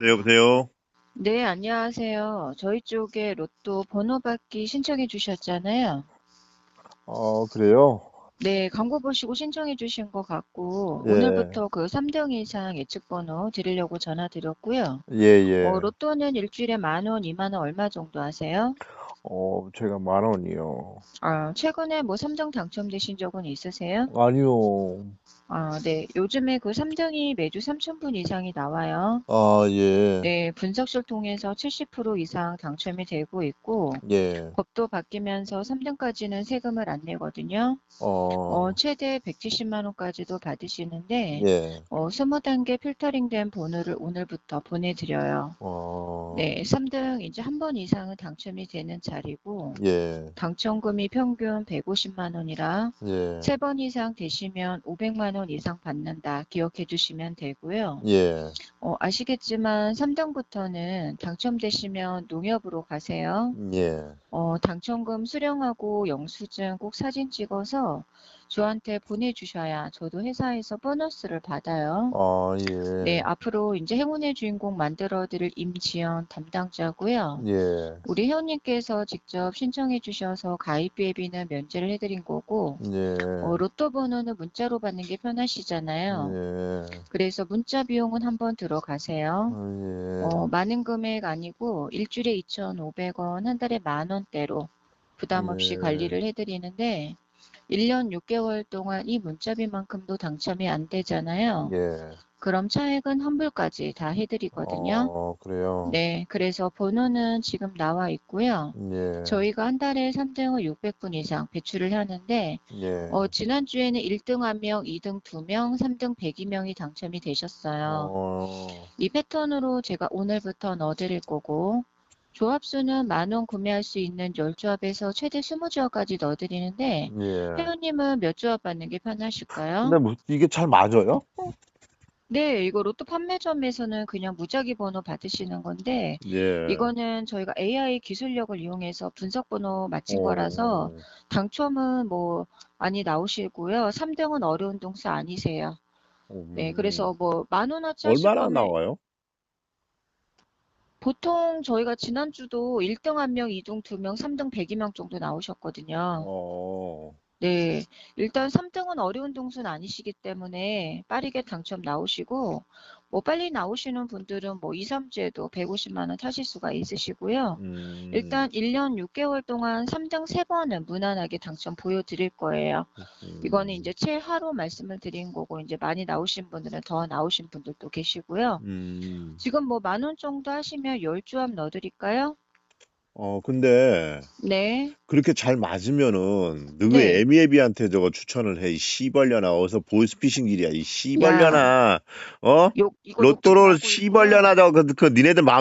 네, 여보세요? 네, 안녕하세요. 저희 쪽에 로또 번호 받기 신청해 주셨잖아요. 어, 그래요? 네, 광고 보시고 신청해 주신 것 같고, 예. 오늘부터 그 3등 이상 예측 번호 드리려고 전화 드렸고요. 예, 예. 어, 로또는 일주일에 만 원, 이만 원 얼마 정도 하세요? 어, 제가 만 원이요. 아, 최근에 뭐 3등 당첨되신 적은 있으세요? 아니요. 아, 네. 요즘에 그 3등이 매주 3,000분 이상이 나와요. 아, 예. 네, 분석실 통해서 70% 이상 당첨이 되고 있고, 예. 법도 바뀌면서 3등까지는 세금을 안 내거든요. 어, 어, 최대 170만 원까지도 받으시는데, 예. 어, 20단계 필터링된 번호를 오늘부터 보내드려요. 어, 네, 3등 이제 한 번 이상은 당첨이 되는 자리고, 예. 당첨금이 평균 150만 원이라, 예. 세 번 이상 되시면 500만 원 이상 받는다. 기억해 주시면 되고요. 예. 어, 아시겠지만 3등부터는 당첨되시면 농협으로 가세요. 예. 어, 당첨금 수령하고 영수증 꼭 사진 찍어서 저한테 보내주셔야 저도 회사에서 보너스를 받아요. 아, 예. 네, 앞으로 이제 행운의 주인공 만들어드릴 임지연 담당자고요. 예. 우리 회원님께서 직접 신청해 주셔서 가입비 앱비는 면제를 해드린 거고, 예. 어, 로또 번호는 문자로 받는 게 편하시잖아요. 예. 그래서 문자 비용은 한번 들어가세요. 아, 예. 어, 많은 금액 아니고 일주일에 2,500원, 한 달에 만 원대로 부담 없이 네. 관리를 해드리는데 1년 6개월 동안 이 문자비만큼도 당첨이 안 되잖아요. 예. 그럼 차액은 환불까지 다 해드리거든요. 어, 그래요? 네, 그래서 번호는 지금 나와 있고요. 예. 저희가 한 달에 3등을 600분 이상 배출을 하는데 예. 어, 지난주에는 1등 1명, 2등 2명, 3등 102명이 당첨이 되셨어요. 어, 이 패턴으로 제가 오늘부터 넣어드릴 거고 조합수는 만 원 구매할 수 있는 10조합에서 최대 20조합까지 넣어드리는데 예. 회원님은 몇 조합 받는 게 편하실까요? 근데 뭐, 이게 잘 맞아요? 네, 이거 로또 판매점에서는 그냥 무작위 번호 받으시는 건데 예. 이거는 저희가 AI 기술력을 이용해서 분석 번호 맞힌 어, 거라서 당첨은 뭐 많이 나오시고요. 3등은 어려운 동수 아니세요. 네, 음. 그래서 뭐 만 원어치 얼마나 나와요? 보통 저희가 지난주도 1등 1명, 2등 2명, 3등 102명 정도 나오셨거든요. 어, 네. 일단 3등은 어려운 동수는 아니시기 때문에 빠르게 당첨 나오시고, 뭐 빨리 나오시는 분들은 뭐 2, 3주에도 150만 원 타실 수가 있으시고요. 음. 일단 1년 6개월 동안 3등 3번은 무난하게 당첨 보여 드릴 거예요. 이거는 이제 최하로 말씀을 드린 거고, 이제 많이 나오신 분들은 더 나오신 분들도 계시고요. 음. 지금 뭐 만 원 정도 하시면 10조합 넣어 드릴까요? 어, 근데 네. 그렇게 잘 맞으면은 누구 네. 에미에비한테 저거 추천을 해. 이 씨발려나 어서 보이스피싱 일이야. 이 씨발려나 어? 욕, 이거 욕 로또를 좀 하고 있고요. 씨발려나 저그 그 니네들 마음